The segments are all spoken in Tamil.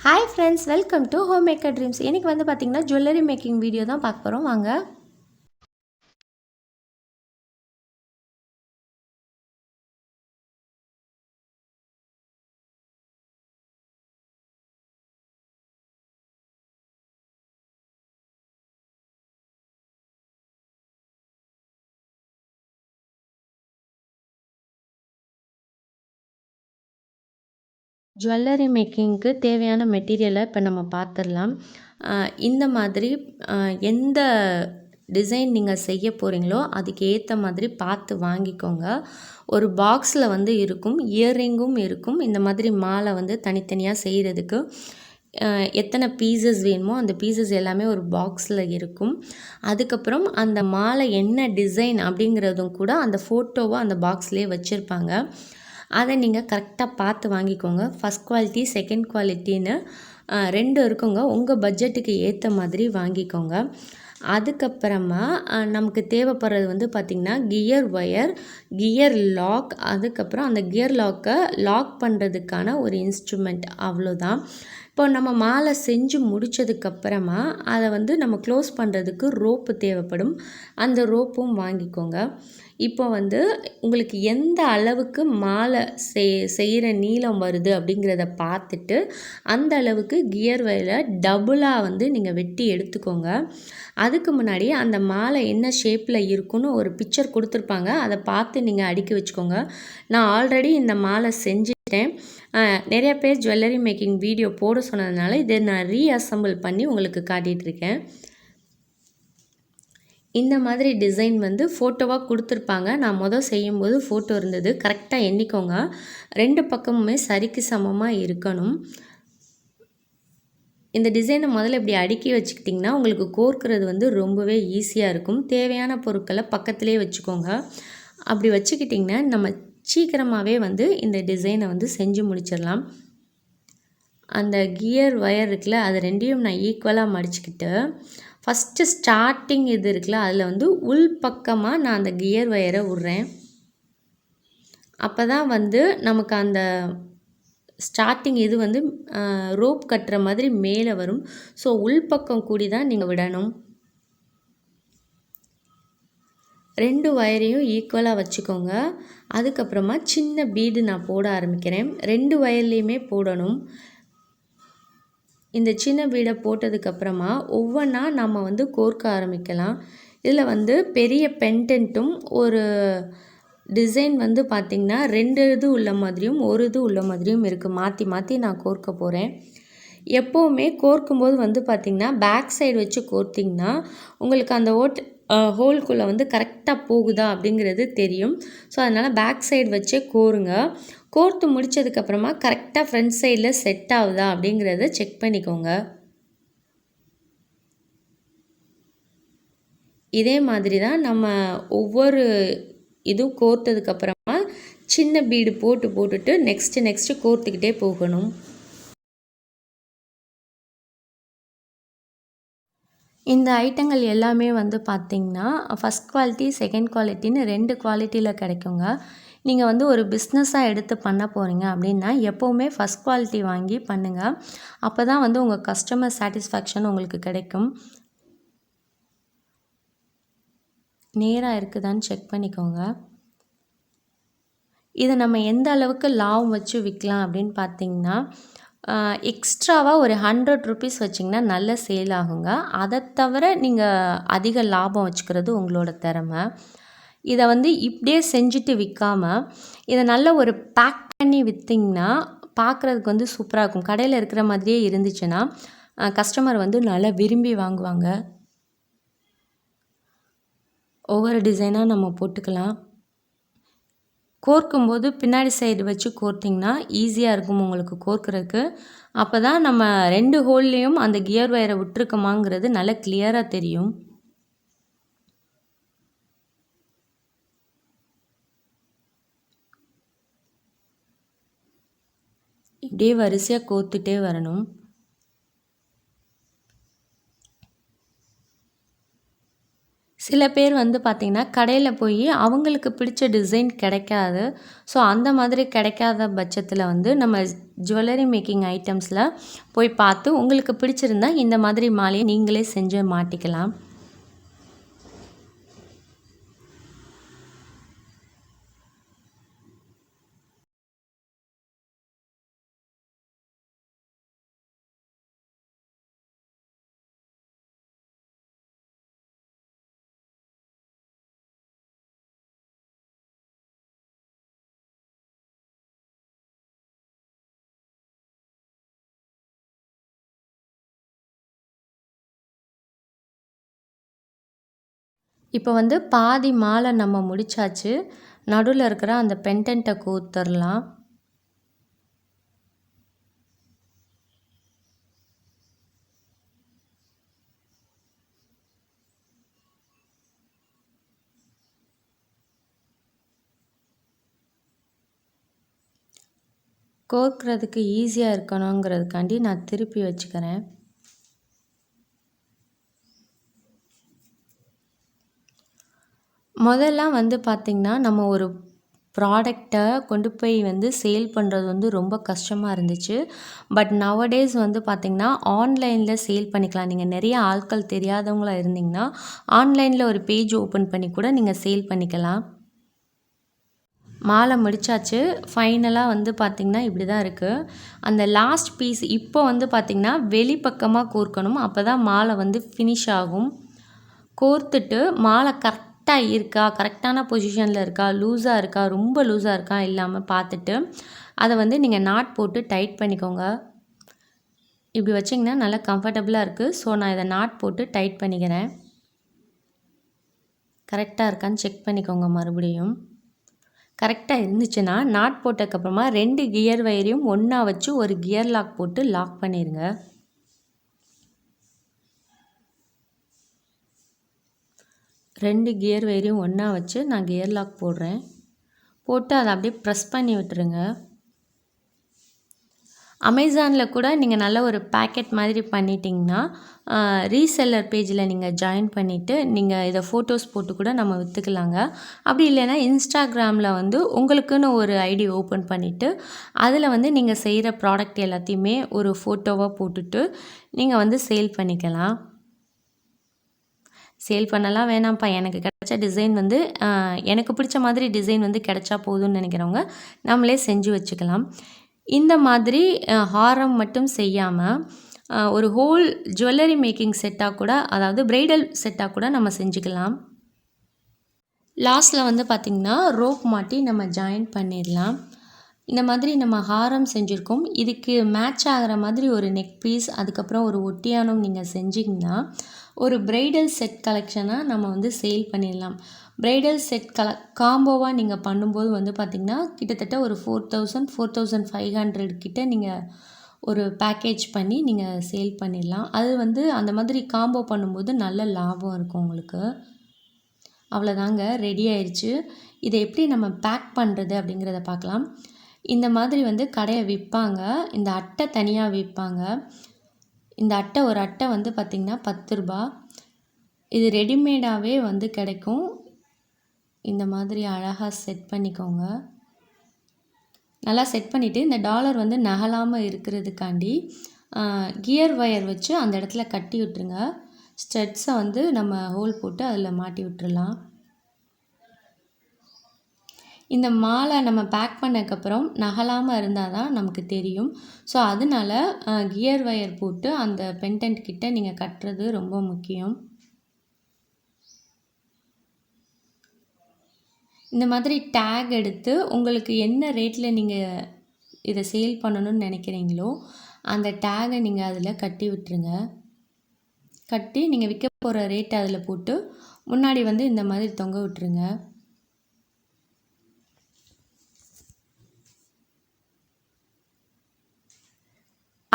Hi friends welcome to home maker dreams இன்றைக்கி வந்து பார்த்திங்கன்னா ஜுவல்லரி மேக்கிங் வீடியோ தான் பார்க்க போகிறோம் வாங்க. ஜுவல்லரி மேக்கிங்க்கு தேவையான மெட்டீரியலை இப்போ நம்ம பார்த்துடலாம் இந்த மாதிரி எந்த டிசைன் நீங்கள் செய்ய போகிறீங்களோ அதுக்கு ஏற்ற மாதிரி பார்த்து வாங்கிக்கோங்க. ஒரு பாக்ஸில் வந்து இருக்கும் இயர்ரிங்கும் இருக்கும். இந்த மாதிரி மாலை வந்து தனித்தனியாக செய்கிறதுக்கு எத்தனை பீசஸ் வேணுமோ அந்த பீசஸ் எல்லாமே ஒரு பாக்ஸில் இருக்கும். அதுக்கப்புறம் அந்த மாலை என்ன டிசைன் அப்படிங்கிறதும் கூட அந்த ஃபோட்டோவை அந்த பாக்ஸ்லேயே வச்சுருப்பாங்க. அதை நீங்கள் கரெக்டாக பார்த்து வாங்கிக்கோங்க. ஃபஸ்ட் குவாலிட்டி செகண்ட் குவாலிட்டின்னு ரெண்டு இருக்குங்க. உங்கள் பட்ஜெட்டுக்கு ஏற்ற மாதிரி வாங்கிக்கோங்க. அதுக்கப்புறமா நமக்கு தேவைப்படுறது வந்து பார்த்திங்கன்னா கியர் ஒயர் கியர் லாக் அதுக்கப்புறம் அந்த கியர் லாக்கை லாக் பண்ணுறதுக்கான ஒரு இன்ஸ்ட்ருமெண்ட் அவ்வளோதான். இப்போ நம்ம மாலை செஞ்சு முடித்ததுக்கப்புறமா அதை வந்து நம்ம க்ளோஸ் பண்ணுறதுக்கு ரோப்பு தேவைப்படும். அந்த ரோப்பும் வாங்கிக்கோங்க. இப்போ வந்து உங்களுக்கு எந்த அளவுக்கு மாலை செய் செய்கிற நீளம் வருது அப்படிங்கிறத பார்த்துட்டு அந்த அளவுக்கு கியர் வயலை டபுளாக வந்து நீங்கள் வெட்டி எடுத்துக்கோங்க. அதுக்கு முன்னாடி அந்த மாலை என்ன ஷேப்பில் இருக்குன்னு ஒரு பிக்சர் கொடுத்துருப்பாங்க. அதை பார்த்து நீங்கள் அடுக்கி வச்சுக்கோங்க. நான் ஆல்ரெடி இந்த மாலை செஞ்சு நிறைய பேர் ஜுவல்லரி மேக்கிங் வீடியோ போட சொன்னதுனால இதை நான் ரீஅசம்பிள் பண்ணி உங்களுக்கு காட்டிகிட்ருக்கேன் இந்த மாதிரி டிசைன் வந்து ஃபோட்டோவாக கொடுத்துருப்பாங்க. நான் மொதல் செய்யும்போது ஃபோட்டோ இருந்தது. கரெக்டாக எண்ணிக்கோங்க. ரெண்டு பக்கமுமே சரிக்கு சமமாக இருக்கணும். இந்த டிசைனை முதல்ல இப்படி அடுக்கி வச்சுக்கிட்டிங்கன்னா உங்களுக்கு கோர்க்கிறது வந்து ரொம்பவே ஈஸியாக இருக்கும். தேவையான பொருட்களை பக்கத்துலேயே வச்சுக்கோங்க. அப்படி வச்சுக்கிட்டிங்கன்னா நம்ம சீக்கிரமாகவே வந்து இந்த டிசைனை வந்து செஞ்சு முடிச்சிடலாம். அந்த கியர் ஒயர் இருக்குல்ல அது ரெண்டையும் நான் ஈக்குவலாக மடிச்சுக்கிட்டு ஃபஸ்ட்டு ஸ்டார்டிங் இது இருக்குல்ல அதில் வந்து உள் பக்கமாக நான் அந்த கியர் ஒயரை விட்றேன். அப்போ தான் வந்து நமக்கு அந்த ஸ்டார்டிங் இது வந்து ரோப் கட்டுற மாதிரி மேலே வரும். ஸோ உள்பக்கம் கூடி தான் நீங்கள் விடணும். ரெண்டு ஒயரையும் ஈக்குவலாக வச்சுக்கோங்க. அதுக்கப்புறமா சின்ன பீடு நான் போட ஆரம்பிக்கிறேன். ரெண்டு ஒயர்லேயுமே போடணும். இந்த சின்ன பீடை போட்டதுக்கப்புறமா ஒவ்வொன்றா நம்ம வந்து கோர்க்க ஆரம்பிக்கலாம். இதில் வந்து பெரிய பென்டென்ட்டும் ஒரு டிசைன் வந்து பார்த்திங்கன்னா ரெண்டு இது உள்ள மாதிரியும் ஒரு இது உள்ள மாதிரியும் இருக்குது மாற்றி மாற்றி நான் கோர்க்க போகிறேன் எப்போவுமே கோர்க்கும்போது வந்து பார்த்திங்கன்னா பேக் சைடு வச்சு கோர்த்திங்கன்னா உங்களுக்கு அந்த ஓட் ஹோல்குள்ளே வந்து கரெக்டாக போகுதா அப்படிங்கிறது தெரியும். ஸோ அதனால் பேக் சைடு வச்சே கோருங்க. கோர்த்து முடித்ததுக்கப்புறமா கரெக்டாக ஃப்ரண்ட் சைடில் செட் ஆகுதா அப்படிங்கிறத செக் பண்ணிக்கோங்க. இதே மாதிரி தான் நம்ம ஒவ்வொரு இதுவும் கோர்த்ததுக்கப்புறமா சின்ன பீடு போட்டு போட்டுட்டு நெக்ஸ்ட்டு நெக்ஸ்ட்டு கோர்த்துக்கிட்டே போகணும். இந்த ஐட்டங்கள் எல்லாமே வந்து பார்த்திங்கன்னா ஃபஸ்ட் குவாலிட்டி செகண்ட் குவாலிட்டின்னு ரெண்டு குவாலிட்டியில் கிடைக்குங்க. நீங்கள் வந்து ஒரு பிஸ்னஸாக எடுத்து பண்ண போகிறீங்க அப்படின்னா எப்போவுமே ஃபஸ்ட் குவாலிட்டி வாங்கி பண்ணுங்கள் அப்போ தான் வந்து உங்கள் கஸ்டமர் சாட்டிஸ்ஃபேக்ஷன் உங்களுக்கு கிடைக்கும். நேராக இருக்குதான்னு செக் பண்ணிக்கோங்க. இதை நம்ம எந்த அளவுக்கு லாபம் வச்சு விற்கலாம் அப்படின்னு பார்த்தீங்கன்னா எக்ஸ்ட்ராவாக ஒரு ஹண்ட்ரட் ருபீஸ் வச்சிங்கன்னா நல்ல சேல் ஆகுங்க. அதை தவிர நீங்கள் அதிக லாபம் வச்சுக்கிறது உங்களோட திறமை. இதை வந்து இப்படியே செஞ்சுட்டு விற்காமல் இதை நல்ல ஒரு பேக் பண்ணி விற்றிங்கன்னா பார்க்குறதுக்கு வந்து சூப்பராக இருக்கும். கடையில் இருக்கிற மாதிரியே இருந்துச்சுன்னா கஸ்டமர் வந்து நல்லா விரும்பி வாங்குவாங்க. ஒவ்வொரு டிசைனாக நம்ம போட்டுக்கலாம். கோர்க்கும்போது பின்னாடி சைடு வச்சு கோர்த்திங்கன்னா ஈஸியாக இருக்கும் உங்களுக்கு கோர்க்குறதுக்கு. அப்போ தான் நம்ம ரெண்டு ஹோல்லையும் அந்த கியர் வயரை விட்டுருக்கோமாங்கிறது நல்லா கிளியராக தெரியும். இப்படியே வரிசையாக கோர்த்துட்டே வரணும். சில பேர் வந்து பார்த்திங்கன்னா கடையில் போய் அவங்களுக்கு பிடிச்ச டிசைன் கிடைக்காது. ஸோ அந்த மாதிரி கிடைக்காத பட்சத்தில் வந்து நம்ம ஜுவல்லரி மேக்கிங் ஐட்டம்ஸில் போய் பார்த்து உங்களுக்கு பிடிச்சிருந்தா இந்த மாதிரி மாலையை நீங்களே செஞ்சு மாட்டிக்கலாம். இப்போ வந்து பாதி மாலை நம்ம முடிச்சாச்சு. நடுவில் இருக்கிற அந்த பெண்டன்ட்டை கூத்துடலாம் கோர்க்கிறதுக்கு ஈஸியாக இருக்கணுங்கிறதுக்காண்டி நான் திருப்பி வச்சுக்கிறேன். முதல்லாம் வந்து பார்த்திங்கன்னா நம்ம ஒரு ப்ராடக்டை கொண்டு போய் வந்து சேல் பண்ணுறது வந்து ரொம்ப கஷ்டமாக இருந்துச்சு. பட் நவடேஸ் வந்து பார்த்திங்கன்னா ஆன்லைனில் சேல் பண்ணிக்கலாம். நீங்கள் நிறைய ஆட்கள் தெரியாதவங்களா இருந்தீங்கன்னா ஆன்லைனில் ஒரு பேஜ் ஓப்பன் பண்ணி கூட நீங்கள் சேல் பண்ணிக்கலாம். மாலை முடிச்சாச்சு. ஃபைனலாக வந்து பார்த்திங்கன்னா இப்படி தான் இருக்குது அந்த லாஸ்ட் பீஸ் இப்போ வந்து பார்த்திங்கன்னா வெளிப்பக்கமாக கோர்க்கணும். அப்போ தான் மாலை வந்து ஃபினிஷ் ஆகும். கோர்த்துட்டு மாலை கரெக்ட் கரெக்டாக இருக்கா? கரெக்டான பொசிஷனில் இருக்கா? லூஸாக இருக்கா? ரொம்ப லூஸாக இருக்கா? இல்லாமல் பார்த்துட்டு அதை வந்து நீங்கள் நாட் போட்டு டைட் பண்ணிக்கோங்க. இப்படி வச்சிங்கன்னா நல்லா கம்ஃபர்டபுளாக இருக்குது ஸோ நான் இதை நாட் போட்டு டைட் பண்ணிக்கிறேன். கரெக்டாக இருக்கான்னு செக் பண்ணிக்கோங்க மறுபடியும். கரெக்டாக இருந்துச்சுன்னா நாட் போட்டதுக்கப்புறமா ரெண்டு கியர் வயரையும் ஒன்றா வச்சு ஒரு கியர் லாக் போட்டு லாக் பண்ணிடுங்க ரெண்டு கியர் வயரையும் ஒன்றா வச்சு நான் கியர் லாக் போடுறேன். போட்டு அதை அப்படியே ப்ரெஸ் பண்ணி விட்டுருங்க. அமேசானில் கூட நீங்கள் நல்ல ஒரு பேக்கெட் மாதிரி பண்ணிட்டீங்கன்னா ரீசெல்லர் பேஜில் நீங்கள் ஜாயின் பண்ணிவிட்டு நீங்கள் இதை ஃபோட்டோஸ் போட்டு கூட நம்ம விற்றுக்கலாங்க அப்படி இல்லைன்னா இன்ஸ்டாகிராமில் வந்து உங்களுக்குன்னு ஒரு ஐடி ஓப்பன் பண்ணிவிட்டு அதில் வந்து நீங்கள் செய்கிற ப்ராடக்ட் எல்லாத்தையுமே ஒரு ஃபோட்டோவாக போட்டுட்டு நீங்கள் வந்து சேல் பண்ணிக்கலாம். சேல் பண்ணலாம் வேணாம்ப்பா. எனக்கு கிடைச்ச டிசைன் வந்து எனக்கு பிடிச்ச மாதிரி டிசைன் வந்து கிடைச்சா போதும்னு நினைக்கிறவங்க நம்மளே செஞ்சு வச்சுக்கலாம். இந்த மாதிரி ஹாரம் மட்டும் செய்யாமல் ஒரு ஹோல் ஜுவல்லரி மேக்கிங் செட்டாக கூட அதாவது ப்ரைடல் செட்டாக கூட நம்ம செஞ்சுக்கலாம். லாஸ்ட்டில் வந்து பார்த்திங்கன்னா ரோப் மாட்டி நம்ம ஜாயின் பண்ணிடலாம். இந்த மாதிரி நம்ம ஹாரம் செஞ்சுருக்கோம். இதுக்கு மேட்ச் ஆகிற மாதிரி ஒரு நெக் பீஸ் அதுக்கப்புறம் ஒரு ஒட்டியானம் நீங்கள் செஞ்சிங்கன்னா ஒரு ப்ரைடல் செட் கலெக்ஷனாக நம்ம வந்து சேல் பண்ணிடலாம். ப்ரைடல் செட் கல காம்போவாக நீங்கள் பண்ணும்போது வந்து பார்த்திங்கன்னா கிட்டத்தட்ட ஒரு four thousand four thousand five hundred கிட்டே நீங்கள் ஒரு பேக்கேஜ் பண்ணி நீங்கள் சேல் பண்ணிடலாம். அது வந்து அந்த மாதிரி காம்போ பண்ணும்போது நல்ல லாபம் இருக்கும் உங்களுக்கு. அவ்வளோதாங்க ரெடி ஆயிடுச்சு இதை எப்படி நம்ம பேக் பண்ணுறது அப்படிங்கிறத பார்க்கலாம். இந்த மாதிரி வந்து கடையை விற்பாங்க. இந்த அட்டை தனியாக விற்பாங்க. இந்த அட்டை ஒரு அட்டை வந்து பார்த்திங்கன்னா பத்து ரூபா. இது ரெடிமேடாகவே வந்து கிடைக்கும். இந்த மாதிரி அழகாக செட் பண்ணிக்கோங்க. நல்லா செட் பண்ணிவிட்டு இந்த டாலர் வந்து நகலாமல் இருக்கிறதுக்காண்டி கியர் ஒயர் வச்சு அந்த இடத்துல கட்டி விட்டுருங்க. ஸ்ட்ரெட்ஸை வந்து நம்ம ஹோல் போட்டு அதில் மாட்டி விட்டுறலாம். இந்த மாலை நம்ம பேக் பண்ணதுக்கப்புறம் நகலாமல் இருந்தால் தான் நமக்கு தெரியும். ஸோ அதனால கியர் ஒயர் போட்டு அந்த பென்டென்ட் கிட்ட நீங்கள் கட்டுறது ரொம்ப முக்கியம். இந்த மாதிரி டேக் எடுத்து உங்களுக்கு என்ன ரேட்டில் நீங்கள் இதை சேல் பண்ணணும்னு நினைக்கிறீங்களோ அந்த டேகை நீங்கள் அதில் கட்டி விட்டுருங்க. கட்டி நீங்கள் விற்க போகிற ரேட்டை அதில் போட்டு முன்னாடி வந்து இந்த மாதிரி தொங்க விட்டுருங்க.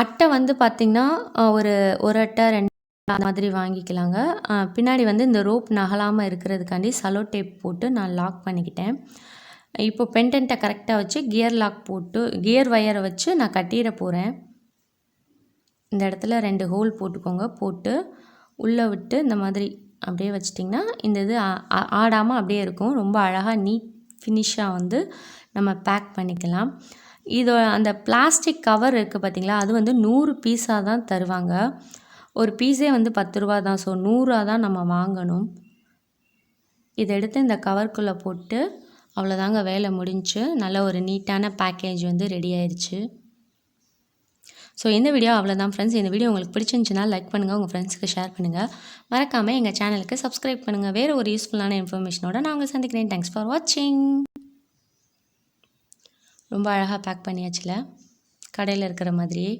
அட்டை வந்து பார்த்திங்கன்னா ஒரு ஒரு அட்டை ரெண்டு அந்த மாதிரி வாங்கிக்கலாங்க. பின்னாடி வந்து இந்த ரோப் நகலாமல் இருக்கிறதுக்காண்டி சலோ டேப் போட்டு நான் லாக் பண்ணிக்கிட்டேன். இப்போ பென்டென்ட்டை கரெக்டாக வச்சு கியர் லாக் போட்டு கியர் ஒயரை வச்சு நான் கட்டிட போகிறேன் இந்த இடத்துல ரெண்டு ஹோல் போட்டுக்கோங்க. போட்டு உள்ளே விட்டு இந்த மாதிரி அப்படியே வச்சிட்டிங்கன்னா இந்த இது ஆடாமல் அப்படியே இருக்கும். ரொம்ப அழகாக நீட் ஃபினிஷாக வந்து நம்ம பேக் பண்ணிக்கலாம். இதோ அந்த பிளாஸ்டிக் கவர் இருக்குது பார்த்தீங்களா அது வந்து நூறு பீஸாக தான் தருவாங்க. ஒரு பீஸே வந்து பத்து ரூபா தான். ஸோ நூறாக தான் நம்ம வாங்கணும். இதை எடுத்து இந்த கவர்க்குள்ளே போட்டு அவ்வளோதாங்க வேலை முடிஞ்சு நல்ல ஒரு நீட்டான பேக்கேஜ் வந்து ரெடி ஆயிடுச்சு ஸோ இந்த வீடியோ அவ்வளோதான் ஃப்ரெண்ட்ஸ் இந்த வீடியோ உங்களுக்கு பிடிச்சிருந்துச்சுன்னா லைக் பண்ணுங்கள் உங்கள் ஃப்ரெண்ட்ஸ்க்கு ஷேர் பண்ணுங்கள் மறக்காமல் எங்கள் சேனலுக்கு சப்ஸ்கிரைப் பண்ணுங்கள் வேறு ஒரு யூஸ்ஃபுல்லான இன்ஃபர்மேஷனோட நான் உங்களை சந்திக்கிறேன். தேங்க்ஸ் ஃபார் வாட்சிங் ரொம்ப அழகாக பேக் பண்ணியாச்சுல? கடையில் இருக்கிற மாதிரியே.